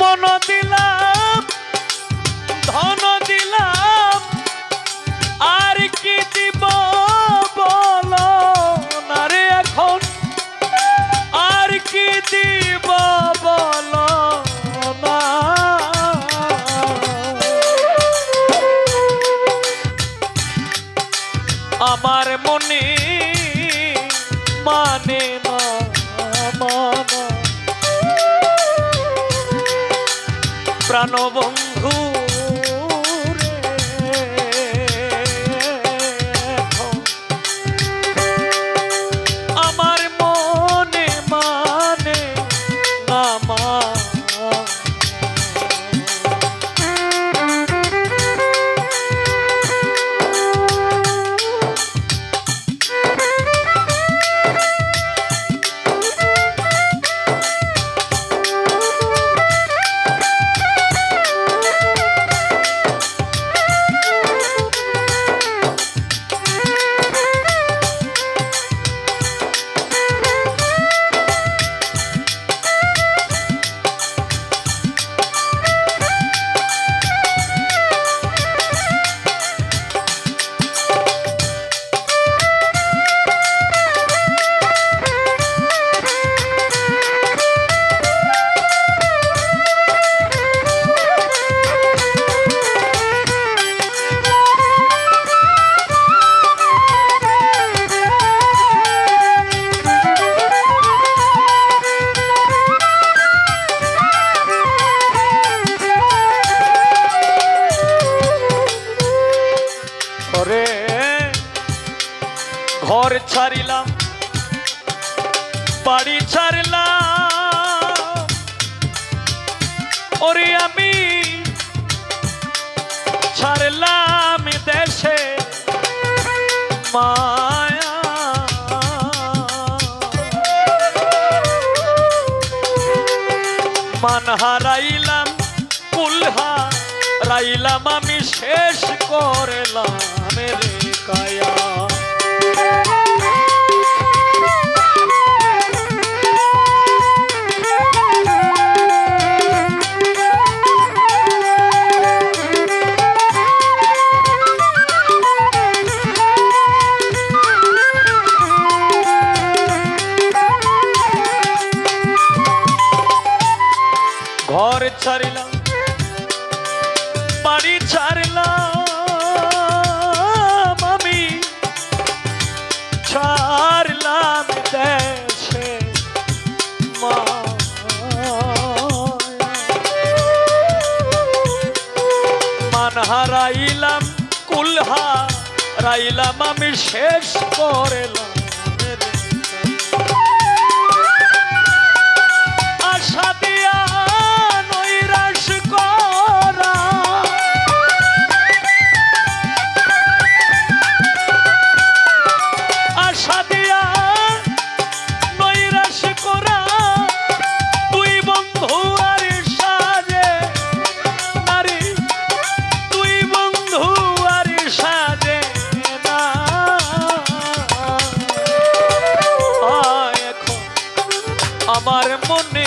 মন দিলাম, ধন দিলাম, আর কি দিব বল নারে এখন? আর কি দিব বল না? আমার মনে মানে না প্রাণবঙ্গ করে ঘর ছাড়িলাম বাড়ি ছাড়লাম। ওরে আমি ছাড়লাম দেশে মায়া। মান হারাইলাম রাইলাম আমি শেষ করলাম রে কায়া। রাইলাম আমি শেষ করলাম আমার মনে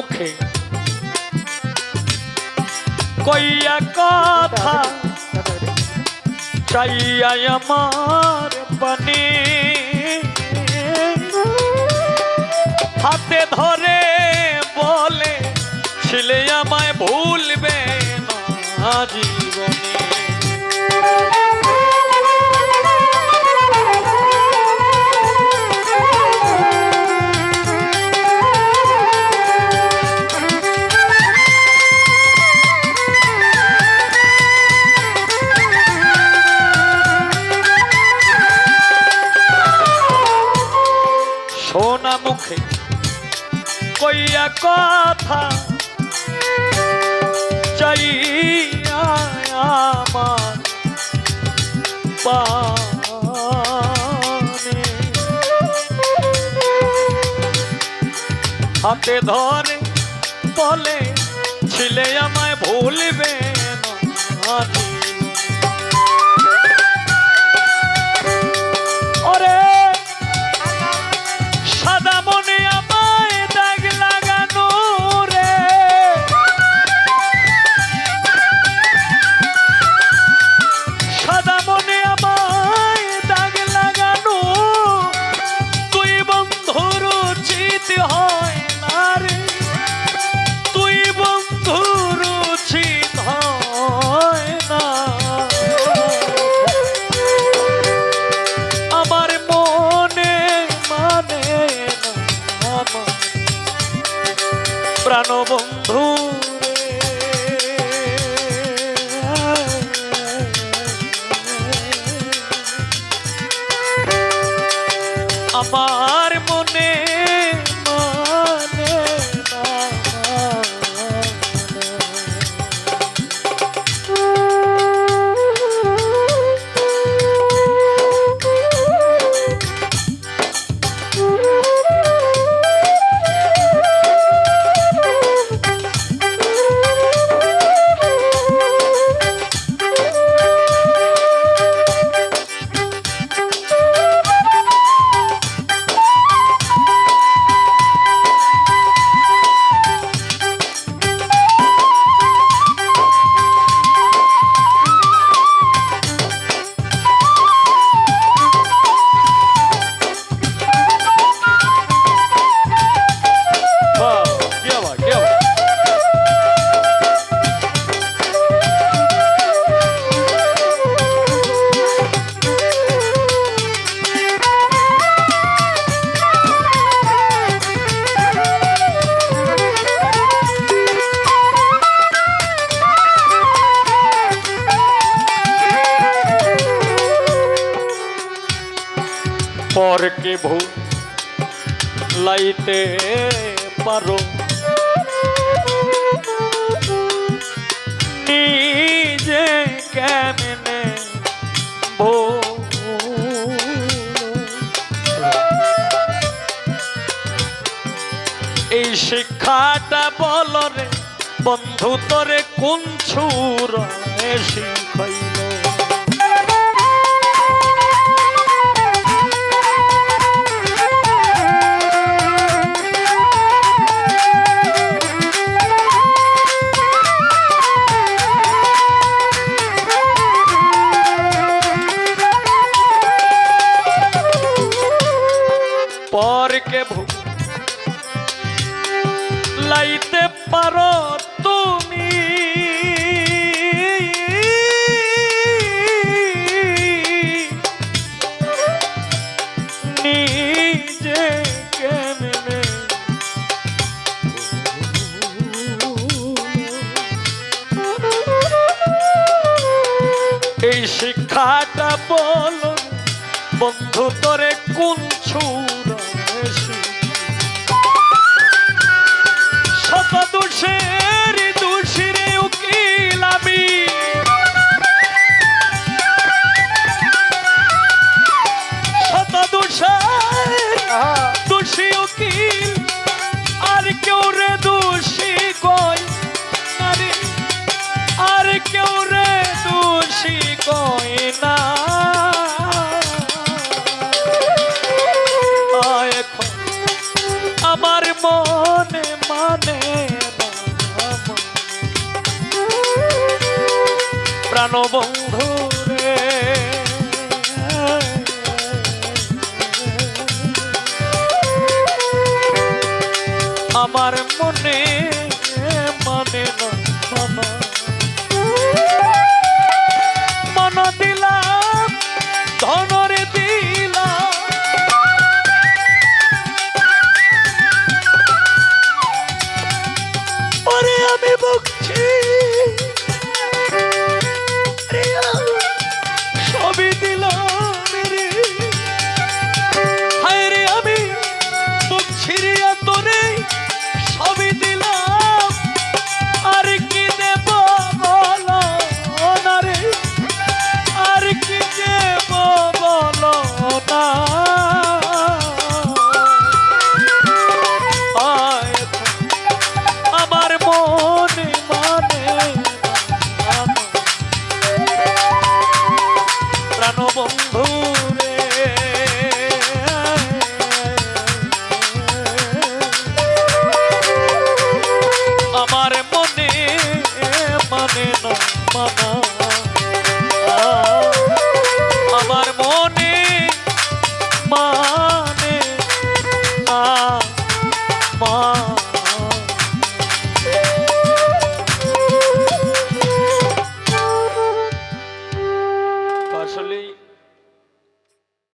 মুখে কইয়া কথা চাইয়া আমার পানি হাতে ধরে বলে ছিলে আমায় ভুলবে না জীবনে। হাতে ধরে বলে ছিলে আমায় ভুলবে না আমার পরকে ভূ লাইতে পারো নিজে কেমনে ভুলো? এই শিক্ষাটা বল রে বন্ধু তোরে কোন ছুর শিখাইল বন্ধু তোরে কোন ছুরা শত দোষের দোষীরে উকিল আমি। শত দোষের দোষী উকিল, আর কেউ রে দোষী কয়? আর কেউ রে দোষী কয়? প্রাণবন্ধু রে। আমার মনে মানো মানা